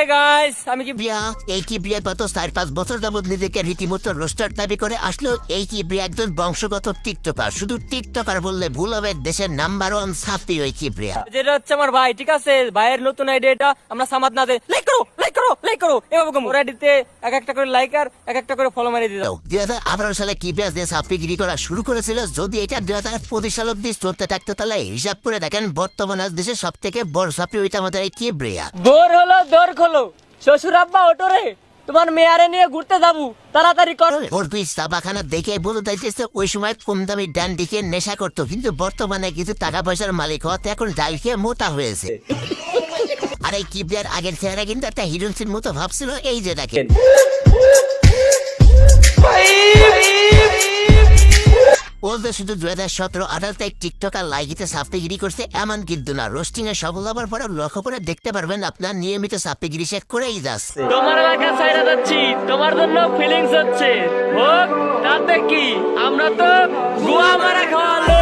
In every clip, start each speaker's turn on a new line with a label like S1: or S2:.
S1: Hey guys আমি কি
S2: প্রিয়া এই কি গত চার পাঁচ বছর যাবৎ নিজেকে রীতিমতো রোস্টার দাবি করে আসলো এই কি প্রিয়া একজন বংশগত টিকটকার? শুধু টিকটকার বললে ভুল হবে দেশের নাম্বার ওয়ান ছাত্রী ওই কি প্রিয়া
S1: যেটা হচ্ছে আমার ভাই ঠিক আছে? ভাইয়ের নতুন আইডিয়া এটা আমরা সামাদ না লাইক করো লাইক করো লাইক করো। এভাবে কম ওরা দিতে এক একটা করে লাইক আর এক একটা করে ফলো মারি দিতে
S2: দুই হাজার আঠারো সালে কি প্রিয়া যে ছাত্রীগিরি করা শুরু করেছিল যদি এটা দুই হাজার পঁচিশ সাল অব্দি চলতে থাকতো তাহলে হিসাব করে দেখেন বর্তমানে দেশের সব থেকে বড় ছাত্রী ওইটা আমাদের এই কি প্রিয়া
S1: দৌড় হলো দৌড় খোলো শ্বশুর আব্বা ওটো রে তোমার মেয়ারে নিয়ে ঘুরতে যাব তাড়াতাড়ি কর।
S2: ওর দুই চাবাখানা দেখে বলে দিতেছে ওই সময় কম দামি ডান দিকে নেশা করতো কিন্তু বর্তমানে কিছু টাকা পয়সার মালিক হওয়াতে এখন খেয়ে মোটা হয়েছে। আর এই কিবলিয়ার আগের চেহারা কিন্তু একটা হিরোইন মতো ভাবছিল এই যে দেখেন। যে শুধু দুই হাজার সতেরো আঠারোতে টিকটক আর লাইকিতে সাপ্তাগিরি করছে এমন কিন্তু না। রোস্টিং এ সফল হবার পরে লক্ষ্য করে দেখতে পারবেন আপনার নিয়মিত সাপ্তাগিরি সে করেই যাচ্ছে।
S1: তোমার এলাকা সাইডে যাচ্ছি তোমার জন্য ফিলিংস হচ্ছে। হোক তাতে কি? আমরা তো গোয়া মারা খাওয়ালো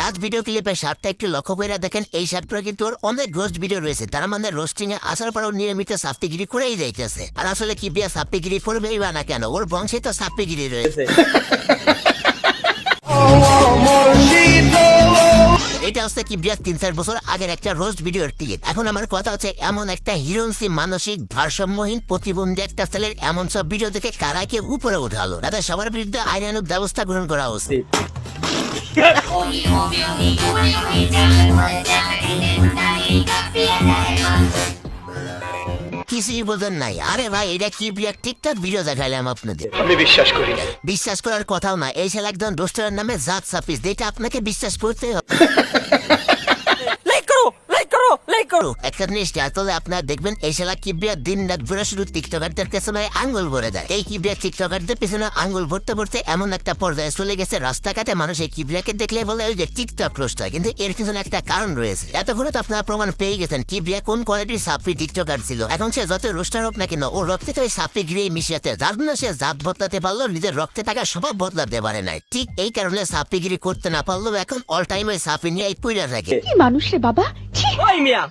S2: লাস্ট ভিডিও ক্লিপে শার্টটা একটু লক্ষ্য করে দেখেন এই শার্টটা কিন্তু ওর অনেক রোস্ট ভিডিও রয়েছে। তার মানে রোস্টিং এ আসার পরেও নিয়মিত সাপ্তাগিরি করেই যাইতেছে। আর আসলে কি বিয়া সাপ্তাগিরি করবেই বা না কেন? ওর বংশে তো রয়েছে। এটা হচ্ছে কি বিরাট তিন চার বছর আগের একটা রোস্ট ভিডিওর টিকিট এখন আমার কথা হচ্ছে এমন একটা হিরোনসি মানসিক ভারসাম্যহীন প্রতিবন্ধী একটা ছেলের এমন সব ভিডিও দেখে কারা কে উপরে উঠালো তাদের সবার বিরুদ্ধে আইনানুক ব্যবস্থা গ্রহণ করা উচিত কিছুই বোঝেন নাই আরে ভাই এটা কি বিয়ার ঠিকঠাক ভিডিও দেখাইলাম আপনাদের।
S3: আমি বিশ্বাস করি না।
S2: বিশ্বাস করার কথাও না এই ছেলে একজন দোস্তের নামে জাত সাপিস যেটা আপনাকে বিশ্বাস করতে হবে।
S1: লাইক করো।
S2: একটা জিনিস আসলে আপনারা দেখবেন এই শালা কিবরিয়া দিন রাত ভরে শুধু টিকটকারদের পেছনে আঙ্গুল ভরে দেয়। এই কিবরিয়া টিকটকারদের পেছনে আঙ্গুল ভরতে ভরতে এমন একটা পর্যায়ে চলে গেছে রাস্তাঘাটে মানুষ এই কিবরিয়াকে দেখলে বলে ওই যে টিকটক রোস্টার কিন্তু এর পিছনে একটা কারণ রয়েছে। এতক্ষণে তো আপনারা প্রমাণ পেয়ে গেছেন কিবরিয়া কোন কোয়ালিটির সাপড়ি টিকটকার ছিল। এখন সে যত রোস্টার হোক না কেন ও রক্তে তো ওই সাপড়ি গিয়ে মিশিয়াতে যার জন্য সে জাত বদলাতে পারল নিজের রক্তে থাকা স্বভাব বদলাতে পারে নাই। ঠিক এই কারণে সাপড়িগিরি করতে না পারলেও এখন অল টাইম ওই সাপড়ি নিয়ে এই পুইরা থাকে।
S4: কি মানুষ রে বাবা?
S1: ওই মিয়া?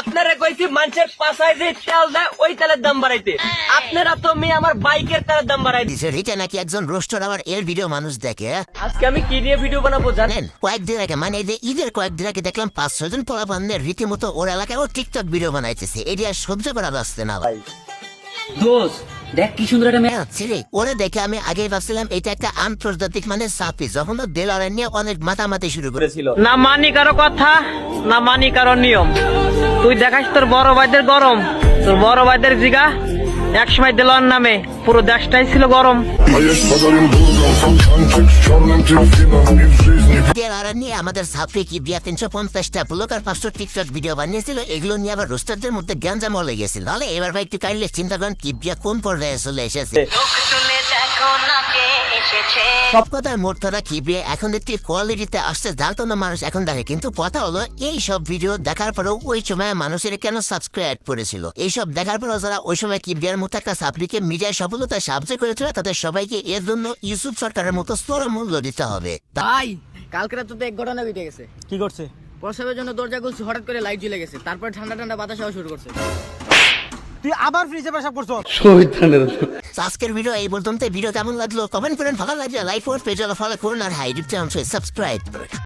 S1: আপনারা কইছি মানুষের পাশায় যে তেল দেয় ওই তেলের দাম বাড়াইতে। আপনারা তো মেয়ে আমার বাইকের তেলের দাম বাড়াই দিছে
S2: এটা নাকি একজন রোস্টার আবার এর ভিডিও মানুষ দেখে হ্যাঁ?
S1: আজকে আমি কি নিয়ে ভিডিও বানাবো জানেন?
S2: কয়েকদিন আগে মানে এই যে ঈদের কয়েকদিন আগে দেখলাম পাঁচ ছজন পোলাপানদের রীতিমতো ওর এলাকায় ও টিকটক ভিডিও বানাইতেছে এটি আর সহ্য করা যাচ্ছে না ভাই।
S5: দোষ দেখ কি সুন্দর একটা মেয়ে।
S2: হ্যাঁ, ছেলে ওরে দেখে আমি আগেই ভাবছিলাম এটা একটা আন্তর্জাতিক মানে সাপি যখন তো দেলারে নিয়ে অনেক মাতামাতি শুরু করেছিল।
S1: না মানি কারও কথা। না মানি কারও নিয়ম। তুই দেখাস তোর বড় ভাইদের গরম। তোর বড় ভাইদের জিগা এক সময় দিলওয়ার নামে। পুরো দেশটাই ছিল গরম।
S2: নিয়ে আমাদের সাপি কি বিয়া তিনশো পঞ্চাশটা ব্লগ আর পাঁচশো টিকটক ভিডিও বানিয়েছিল এগুলো নিয়ে আবার রোস্টারদের মধ্যে গ্যাঞ্জাম হয়ে গেছিল। তাহলে এবার ভাই একটু কাইলে চিন্তা করেন কি বিয়া কোন পর্যায়ে চলে এসেছে। সব কথার মোর্তারা কি বিয়ে এখন একটি কোয়ালিটিতে আসতে জানতো না মানুষ এখন দেখে। কিন্তু কথা হলো এই সব ভিডিও দেখার পরেও ওই সময় মানুষের কেন সাবস্ক্রাইব করেছিল? এইসব দেখার পরেও যারা ওই সময় কি বিয়ের মতো একটা সাপ্লিকে মিডিয়ায় সফলতায় সাহায্য করেছিল তাদের সবাইকে এর জন্য ইউসুফ সরকারের মতো স্তর মূল্য দিতে হবে।
S6: ভাই কালকে রাতে তো এক ঘটনা ঘটে গেছে।
S1: কি করছে?
S6: প্রসবের জন্য দরজা খুলছি হঠাৎ করে লাইট জ্বলে গেছে। তারপর ঠান্ডা ঠান্ডা বাতাস হওয়া শুরু করছে।
S2: আজকের ভিডিও এই পর্যন্ত ভিডিও কেমন লাগল? কমেন্ট করেন ভালো লাগলে লাইক ফোর পেজ ফলো করুন আর হাই ডিপ সাবস্ক্রাইব